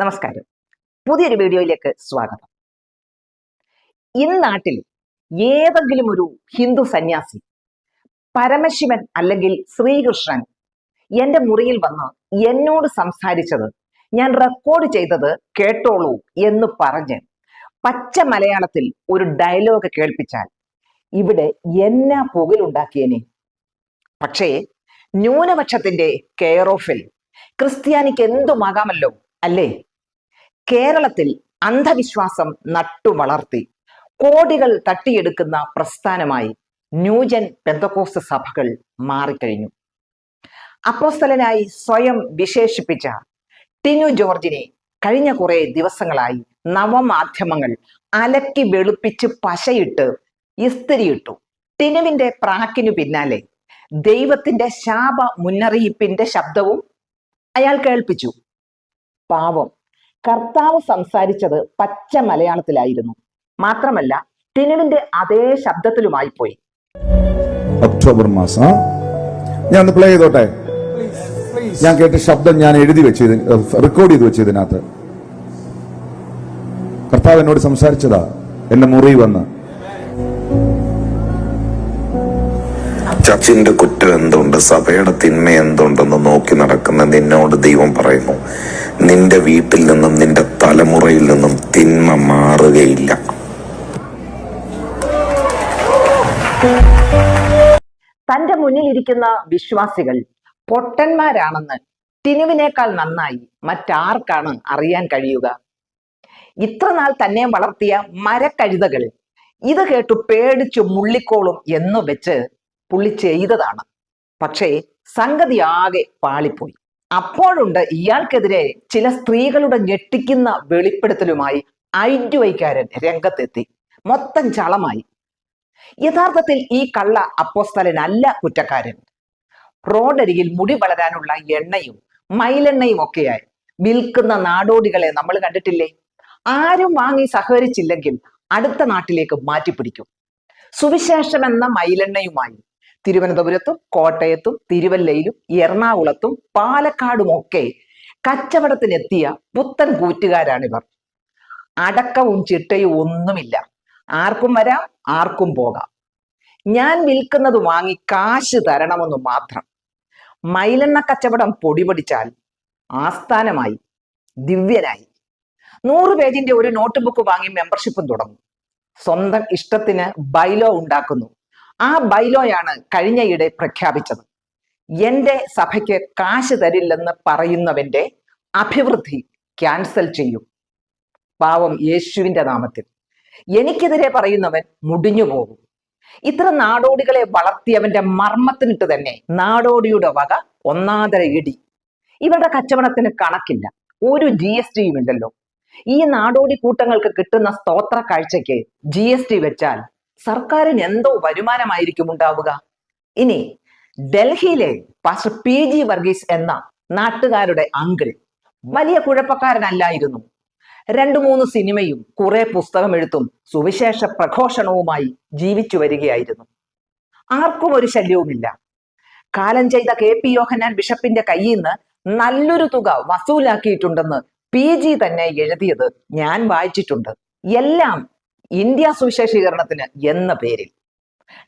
നമസ്കാരം. പുതിയൊരു വീഡിയോയിലേക്ക് സ്വാഗതം. ഇന്നാട്ടിൽ ഏതെങ്കിലും ഒരു ഹിന്ദു സന്യാസി പരമശിവൻ അല്ലെങ്കിൽ ശ്രീകൃഷ്ണൻ എന്റെ മുറിയിൽ വന്ന് എന്നോട് സംസാരിച്ചത് ഞാൻ റെക്കോർഡ് ചെയ്തത് കേട്ടോളൂ എന്ന് പറഞ്ഞ് പച്ച മലയാളത്തിൽ ഒരു ഡയലോഗ് കേൾപ്പിച്ചാൽ ഇവിടെ എന്നാ പുകലുണ്ടാക്കിയനെ? പക്ഷേ ന്യൂനപക്ഷത്തിന്റെ കെയർ ഓഫിൽ ക്രിസ്ത്യാനിക്ക് എന്തുമാകാമല്ലോ അല്ലേ? കേരളത്തിൽ അന്ധവിശ്വാസം നട്ടു വളർത്തി. കോടികൾ തട്ടിയെടുക്കുന്ന പ്രസ്ഥാനമായി ന്യൂജൻ പെന്തക്കോസ് സഭകൾ മാറിക്കഴിഞ്ഞു. അപ്പോസ്തലനായി സ്വയം വിശേഷിപ്പിച്ച ടിനു ജോർജിനെ കഴിഞ്ഞ കുറെ ദിവസങ്ങളായി നവമാധ്യമങ്ങൾ അലക്കി വെളുപ്പിച്ച് പശയിട്ട് ഇസ്തിരിയിട്ടു. ടിനുവിന്റെ പ്രാക്കിനു പിന്നാലെ ദൈവത്തിന്റെ ശാപ മുന്നറിയിപ്പിന്റെ ശബ്ദവും അയാൾ കേൾപ്പിച്ചു. പാവം കർത്താവ് സംസാരിച്ചത് പച്ച മലയാളത്തിലായിരുന്നു. മാത്രമല്ല ടിനുവിന്റെ അതേ ശബ്ദത്തിലുമായി പോയി. ഒക്ടോബർ മാസം. ഞാൻ ഒന്ന് പ്ലേ ചെയ്തോട്ടെ? ഞാൻ കേട്ട ശബ്ദം ഞാൻ എഴുതി വെച്ച് റെക്കോർഡ് ചെയ്ത് വെച്ചു ഇതിനകത്ത്. കർത്താവ് എന്നോട് സംസാരിച്ചതാ. എന്റെ മുറി വന്ന്. ചർച്ചിന്റെ കുറ്റം എന്തുണ്ട്? സഭയുടെ തിന്മ എന്തുണ്ടെന്ന് നോക്കി നടക്കുന്ന നിന്നോട് ദൈവം പറയുന്നു. നിന്റെ വീട്ടിൽ നിന്നും നിന്റെ തലമുറയിൽ നിന്നും തിന്മ മാറുകയില്ല. തന്റെ മുന്നിൽ ഇരിക്കുന്ന വിശ്വാസികൾ പൊട്ടന്മാരാണെന്ന് ടിനുവിനേക്കാൾ നന്നായി മറ്റാർക്കാണ് അറിയാൻ കഴിയുക? ഇത്ര നാൾ തന്നെ വളർത്തിയ മരക്കഴുതകൾ ഇത് കേട്ടു പേടിച്ചു മുള്ളിക്കോളും എന്ന് വെച്ച് പുള്ളി ചെയ്തതാണ്. പക്ഷേ സംഗതി ആകെ പാളിപ്പോയി. അപ്പോഴുണ്ട് ഇയാൾക്കെതിരെ ചില സ്ത്രീകളുടെ ഞെട്ടിക്കുന്ന വെളിപ്പെടുത്തലുമായി ഐഡ്യുവൈക്കാരൻ രംഗത്തെത്തി. മൊത്തം ചളമായി. യഥാർത്ഥത്തിൽ ഈ കള്ള അപ്പോസ്തലനല്ല കുറ്റക്കാരൻ. റോഡരികിൽ മുടി വളരാനുള്ള എണ്ണയും മൈലെണ്ണയും ഒക്കെയായി. വിൽക്കുന്ന നാടോടികളെ നമ്മൾ കണ്ടിട്ടില്ലേ? ആരും വാങ്ങി സഹകരിച്ചില്ലെങ്കിൽ അടുത്ത നാട്ടിലേക്ക് മാറ്റിപ്പിടിക്കും. സുവിശേഷം എന്ന മയിലെണ്ണയുമായി തിരുവനന്തപുരത്തും കോട്ടയത്തും തിരുവല്ലയിലും എറണാകുളത്തും പാലക്കാടുമൊക്കെ കച്ചവടത്തിനെത്തിയ പുത്തൻ കൂറ്റുകാരാണിവർ. അടക്കവും ചിട്ടയും ഒന്നുമില്ല. ആർക്കും വരാം ആർക്കും പോകാം. ഞാൻ വിൽക്കുന്നത് വാങ്ങി കാശ് തരണമെന്ന് മാത്രം. മൈലെണ്ണ കച്ചവടം പൊടിപൊടിച്ചാൽ ആസ്ഥാനമായി ദിവ്യനായി. നൂറ് പേജിന്റെ ഒരു നോട്ട് ബുക്ക് വാങ്ങി മെമ്പർഷിപ്പും തുടങ്ങും. സ്വന്തം ഇഷ്ടത്തിന് ബൈലോ ഉണ്ടാക്കുന്നു. ആ ബൈലോയാണ് കഴിഞ്ഞയിടെ പ്രഖ്യാപിച്ചത്. എന്റെ സഭയ്ക്ക് കാശ് തരില്ലെന്ന് പറയുന്നവന്റെ അഭിവൃദ്ധി ക്യാൻസൽ ചെയ്യും. പാവം യേശുവിന്റെ നാമത്തിൽ. എനിക്കെതിരെ പറയുന്നവൻ മുടിഞ്ഞു പോകും. ഇത്ര നാടോടികളെ വളർത്തിയവന്റെ മർമ്മത്തിനിട്ട് തന്നെ നാടോടിയുടെ വക ഒന്നാതര ഇടി. ഇവരുടെ കച്ചവടത്തിന് കണക്കില്ല. ഒരു ജി എസ് ടിയും ഇല്ലല്ലോ. ഈ നാടോടി കൂട്ടങ്ങൾക്ക് കിട്ടുന്ന സ്തോത്ര കാഴ്ചയ്ക്ക് ജി എസ് ടി വെച്ചാൽ സർക്കാരിന് എന്തോ വരുമാനമായിരിക്കും ഉണ്ടാവുക? ഇനി ഡൽഹിയിലെ പാസ്റ്റർ പി ജി വർഗീസ് എന്ന നാട്ടുകാരുടെ അങ്കിൾ വലിയ കുഴപ്പക്കാരനല്ലായിരുന്നു. രണ്ടു മൂന്ന് സിനിമയും കുറെ പുസ്തകം എഴുത്തും സുവിശേഷ പ്രഘോഷണവുമായി ജീവിച്ചു വരികയായിരുന്നു. ആർക്കും ഒരു ശല്യവുമില്ല. കാലം ചെയ്ത കെ പി യോഹന്നാൻ ബിഷപ്പിന്റെ കയ്യിൽ നിന്ന് നല്ലൊരു തുക വസൂലാക്കിയിട്ടുണ്ടെന്ന് പി ജി തന്നെ എഴുതിയത് ഞാൻ വായിച്ചിട്ടുണ്ട്. എല്ലാം ഇന്ത്യ സുവിശേഷീകരണത്തിന് എന്ന പേരിൽ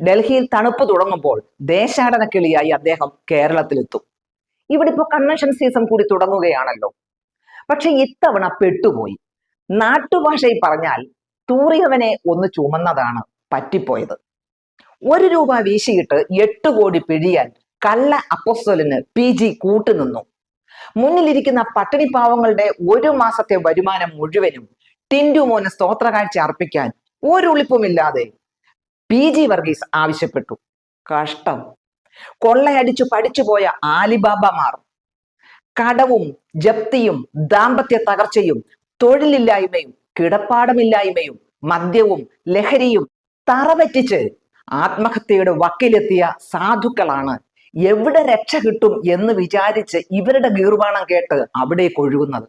ഡൽഹിയിൽ തണുപ്പ് തുടങ്ങുമ്പോൾ ദേശാടന കിളിയായി അദ്ദേഹം കേരളത്തിലെത്തും. ഇവിടെ ഇപ്പോൾ കൺവെൻഷൻ സീസൺ കൂടി തുടങ്ങുകയാണല്ലോ. പക്ഷെ ഇത്തവണ പെട്ടുപോയി. നാട്ടുഭാഷയിൽ പറഞ്ഞാൽ തൂറിയവനെ ഒന്ന് ചുമന്നതാണ് പറ്റിപ്പോയത്. ഒരു രൂപ വീശിയിട്ട് എട്ട് കോടി പിഴിയാൻ കള്ള അപ്പൊസ്വലിന് പി ജി കൂട്ടുനിന്നു. മുന്നിലിരിക്കുന്ന പട്ടിണി പാവങ്ങളുടെ ഒരു മാസത്തെ വരുമാനം മുഴുവനും ടിൻഡു മോന് സ്തോത്ര കാഴ്ച അർപ്പിക്കാൻ ഒരു ഉളിപ്പുമില്ലാതെ പി ജി വർഗീസ് ആവശ്യപ്പെട്ടു. കഷ്ടം. കൊള്ളയടിച്ചു പഠിച്ചുപോയ ആലിബാബമാർ. കടവും ജപ്തിയും ദാമ്പത്യ തകർച്ചയും തൊഴിലില്ലായ്മയും കിടപ്പാടമില്ലായ്മയും മദ്യവും ലഹരിയും തറവറ്റിച്ച് ആത്മഹത്യയുടെ വക്കിലെത്തിയ സാധുക്കളാണ്. എവിടെ രക്ഷ കിട്ടും എന്ന് വിചാരിച്ച് ഇവരുടെ ഗീർവാണം കേട്ട് അവിടേക്ക് ഒഴുകുന്നത്.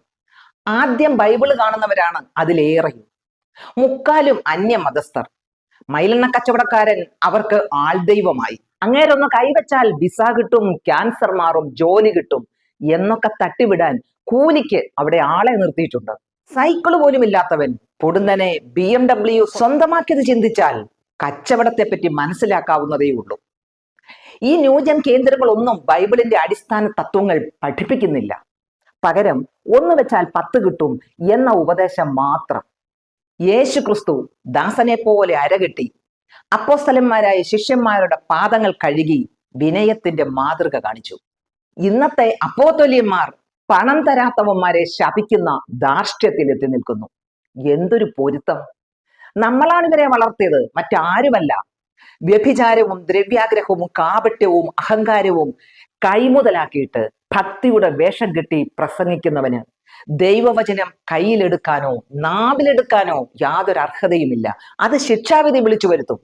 ആദ്യം ബൈബിൾ കാണുന്നവരാണ് അതിലേറെയും. മുക്കാലും അന്യ മതസ്ഥർ മൈലെണ്ണ കച്ചവടക്കാരൻ അവർക്ക് ആൾദൈവമായി. അങ്ങേരൊന്ന് കൈവച്ചാൽ വിസ കിട്ടും ക്യാൻസർ മാറും ജോലി കിട്ടും എന്നൊക്കെ തട്ടിവിടാൻ കൂലിക്ക് അവിടെ ആളെ നിർത്തിയിട്ടുണ്ട്. സൈക്കിൾ പോലും ഇല്ലാത്തവൻ പൊടുന്നനെ ബി എം ഡബ്ല്യു സ്വന്തമാക്കിയത് ചിന്തിച്ചാൽ കച്ചവടത്തെ പറ്റി മനസ്സിലാക്കാവുന്നതേ ഉള്ളൂ. ഈ ന്യൂജൻ കേന്ദ്രങ്ങളൊന്നും ബൈബിളിന്റെ അടിസ്ഥാന തത്വങ്ങൾ പഠിപ്പിക്കുന്നില്ല. പകരം ഒന്ന് വെച്ചാൽ പത്ത് കിട്ടും എന്ന ഉപദേശം മാത്രം. യേശു ക്രിസ്തു ദാസനെ പോലെ അരകെട്ടി. അപ്പോസ്തലന്മാരായ ശിഷ്യന്മാരുടെ പാദങ്ങൾ കഴുകി വിനയത്തിന്റെ മാതൃക കാണിച്ചു. ഇന്നത്തെ അപ്പോത്തൊലിയന്മാർ പണം തരാത്തവന്മാരെ ശപിക്കുന്ന ധാർഷ്ട്യത്തിൽ എത്തി നിൽക്കുന്നു. എന്തൊരു പൊരുത്തം. നമ്മളാണ് ഇവരെ വളർത്തിയത് മറ്റാരുമല്ല. വ്യഭിചാരവും ദ്രവ്യാഗ്രഹവും കാപട്യവും അഹങ്കാരവും കൈമുതലാക്കിയിട്ട് ഭക്തിയുടെ വേഷം കെട്ടി പ്രസംഗിക്കുന്നവന് ദൈവവചനം കയ്യിലെടുക്കാനോ നാവിലെടുക്കാനോ യാതൊരു അർഹതയുമില്ല. അത് ശിക്ഷാവിധി വിളിച്ചു വരുത്തും.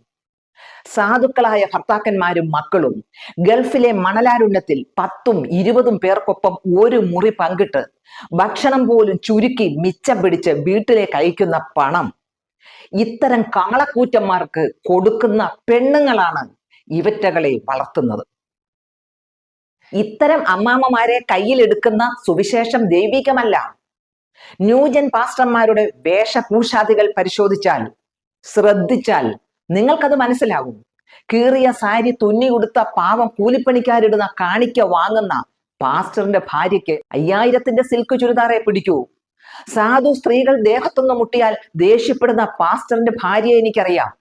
സാധുക്കളായ ഭർത്താക്കന്മാരും മക്കളും ഗൾഫിലെ മണലാരുണ്യത്തിൽ പത്തും ഇരുപതും പേർക്കൊപ്പം ഒരു മുറി പങ്കിട്ട് ഭക്ഷണം പോലും ചുരുക്കി മിച്ചം പിടിച്ച് വീട്ടിലേക്ക് അയക്കുന്ന പണം ഇത്തരം കാളക്കൂറ്റന്മാർക്ക് കൊടുക്കുന്ന പെണ്ണുങ്ങളാണ് ഇവറ്റകളെ വളർത്തുന്നത്. ഇത്തരം അമ്മാമ്മമാരെ കയ്യിലെടുക്കുന്ന സുവിശേഷം ദൈവികമല്ല. ന്യൂജൻ പാസ്റ്റർമാരുടെ വേഷഭൂഷാദികൾ പരിശോധിച്ചാൽ ശ്രദ്ധിച്ചാൽ നിങ്ങൾക്കത് മനസ്സിലാകും. കീറിയ സാരി തുന്നി കൊടുത്ത പാവം കൂലിപ്പണിക്കാരിടുന്ന കാണിക്ക വാങ്ങുന്ന പാസ്റ്ററിന്റെ ഭാര്യയ്ക്ക് അയ്യായിരത്തിന്റെ സിൽക്ക് ചുരിദാറെ പിടിക്കൂ. സാധു സ്ത്രീകൾ ദേഹത്തൊന്ന് മുട്ടിയാൽ ദേഷ്യപ്പെടുന്ന പാസ്റ്ററിന്റെ ഭാര്യയെ എനിക്കറിയാം.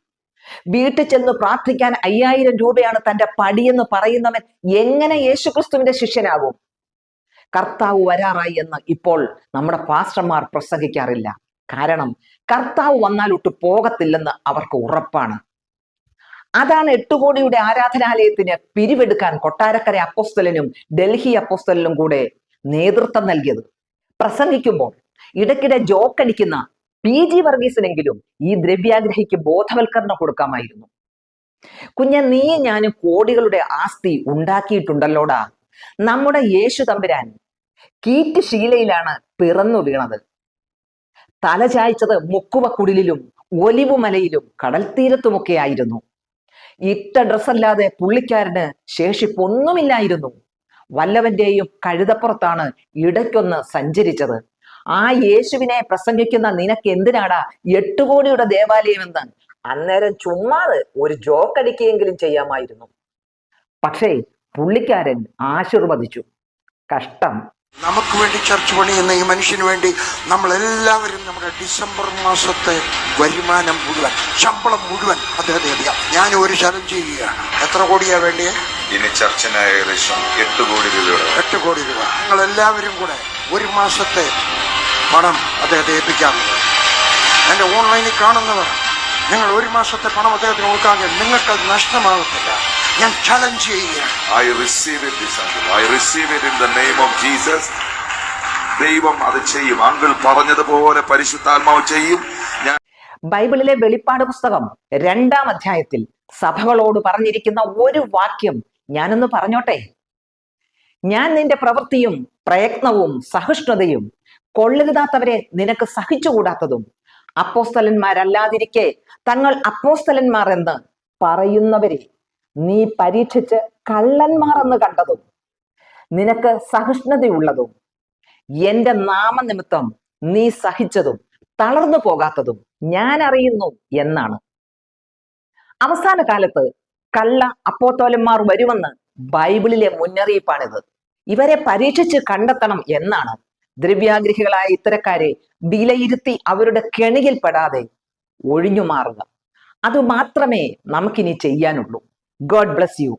വീട്ടിൽ ചെന്ന് പ്രാർത്ഥിക്കാൻ അയ്യായിരം രൂപയാണ് തന്റെ പടിയെന്ന് പറയുന്നവൻ എങ്ങനെ യേശുക്രിസ്തുവിന്റെ ശിഷ്യനാകും? കർത്താവ് വരാറായി എന്ന് ഇപ്പോൾ നമ്മുടെ പാസ്റ്റർമാർ പ്രസംഗിക്കാറില്ല. കാരണം കർത്താവ് വന്നാലൊട്ട് പോകത്തില്ലെന്ന് അവർക്ക് ഉറപ്പാണ്. അതാണ് എട്ടുകോടിയുടെ ആരാധനാലയത്തിന് പിരിവെടുക്കാൻ കൊട്ടാരക്കര അപ്പോസ്തലനും ഡൽഹി അപ്പോസ്തലനും കൂടെ നേതൃത്വം നൽകിയത്. പ്രസംഗിക്കുമ്പോൾ ഇടയ്ക്കിടെ ജോക്കടിക്കുന്ന പി ജി വർഗീസിനെങ്കിലും ഈ ദ്രവ്യാഗ്രഹിക്ക് ബോധവൽക്കരണം കൊടുക്കാമായിരുന്നു. കുഞ്ഞ നീ ഞാനും കോടികളുടെ ആസ്തി ഉണ്ടാക്കിയിട്ടുണ്ടല്ലോടാ. നമ്മുടെ യേശു തമ്പുരാൻ കീറ്റ് ശീലയിലാണ് പിറന്നു വീണത്. തല ചായ്ച്ചത് മുക്കുവക്കുടിലും ഒലിവുമലയിലും കടൽ തീരത്തുമൊക്കെ ആയിരുന്നു. ഇട്ട ഡ്രസ്സല്ലാതെ പുള്ളിക്കാരന് ശേഷിപ്പൊന്നുമില്ലായിരുന്നു. വല്ലവന്റെയും കഴുതപ്പുറത്താണ് ഇടയ്ക്കൊന്ന് സഞ്ചരിച്ചത്. ആ യേശുവിനെ പ്രസംഗിക്കുന്ന നിനക്ക് എന്തിനാടാ? എട്ടു കോടിയുടെ ദേവാലയം എന്ന്. അന്നേരം ചുമ്മാതെ ഒരു ജോക്കടിക്കുകയെങ്കിലും ചെയ്യാമായിരുന്നു. പക്ഷേ പുള്ളിക്കാരൻ ആശീർവദിച്ചു. കഷ്ടം. നമുക്ക് വേണ്ടി ചർച്ച പണിയുന്ന ഈ മനുഷ്യന് വേണ്ടി നമ്മൾ എല്ലാവരും നമ്മുടെ ഡിസംബർ മാസത്തെ വരുമാനം മുഴുവൻ ശമ്പളം മുഴുവൻ അദ്ദേഹത്തെ അറിയാം ഞാൻ ഒരു ചലഞ്ച് ചെയ്യുകയാണ്. എത്ര കോടിയാ വേണ്ടിയേ? ഇനി ചർച്ചിന് ഏകദേശം എട്ട് കോടി രൂപ എട്ട് കോടി രൂപ. നിങ്ങൾ എല്ലാവരും കൂടെ ഒരു മാസത്തെ പണം അദ്ദേഹത്തെ ഏൽപ്പിക്കാം. എന്റെ ഓൺലൈനിൽ കാണുന്നവർ നിങ്ങൾ ഒരു മാസത്തെ പണം അദ്ദേഹത്തിന് കൊടുക്കാമെങ്കിൽ നിങ്ങൾക്കത് നഷ്ടമാകത്തില്ല. ഞാൻ ചലഞ്ച് ചെയ്യുകയാണ്. I receive it this I receive it in the name of Jesus ദൈവം അത് ചെയ്യും. അങ്കിൾ പറഞ്ഞതുപോലെ പരിശുദ്ധാത്മാവ് ചെയ്യും. ഞാൻ ബൈബിളിലെ വെളിപ്പാട് പുസ്തകം രണ്ടാം അധ്യായത്തിൽ സഭകളോട് പറഞ്ഞിരിക്കുന്ന ഒരു വാക്യം ഞാനൊന്ന് പറഞ്ഞോട്ടെ? ഞാൻ നിന്റെ പ്രവൃത്തിയും പ്രയത്നവും സഹിഷ്ണുതയും കൊള്ളരുതാത്തവരെ നിനക്ക് സഹിച്ചുകൂടാത്തതും അപ്പോസ്തലന്മാരല്ലാതിരിക്കെ തങ്ങൾ അപ്പോസ്തലന്മാർ എന്ന് പറയുന്നവരെ നീ പരീക്ഷിച്ച് കള്ളന്മാർ എന്ന് കണ്ടതും നിനക്ക് സഹിഷ്ണുതയുള്ളതും എന്റെ നാമനിമിത്തം നീ സഹിച്ചതും തളർന്നു പോകാത്തതും ഞാൻ അറിയുന്നു എന്നാണ്. അവസാന കാലത്ത് കള്ള അപ്പോത്തോലന്മാർ വരുമെന്ന് ബൈബിളിലെ മുന്നറിയിപ്പാണിത്. ഇവരെ പരീക്ഷിച്ച് കണ്ടെത്തണം എന്നാണ്. ദ്രവ്യാഗ്രഹികളായ ഇത്തരക്കാരെ വിലയിരുത്തി അവരുടെ കെണിയിൽപ്പെടാതെ ഒഴിഞ്ഞു മാറുക. അതുമാത്രമേ നമുക്കിനി ചെയ്യാനുള്ളൂ. God bless you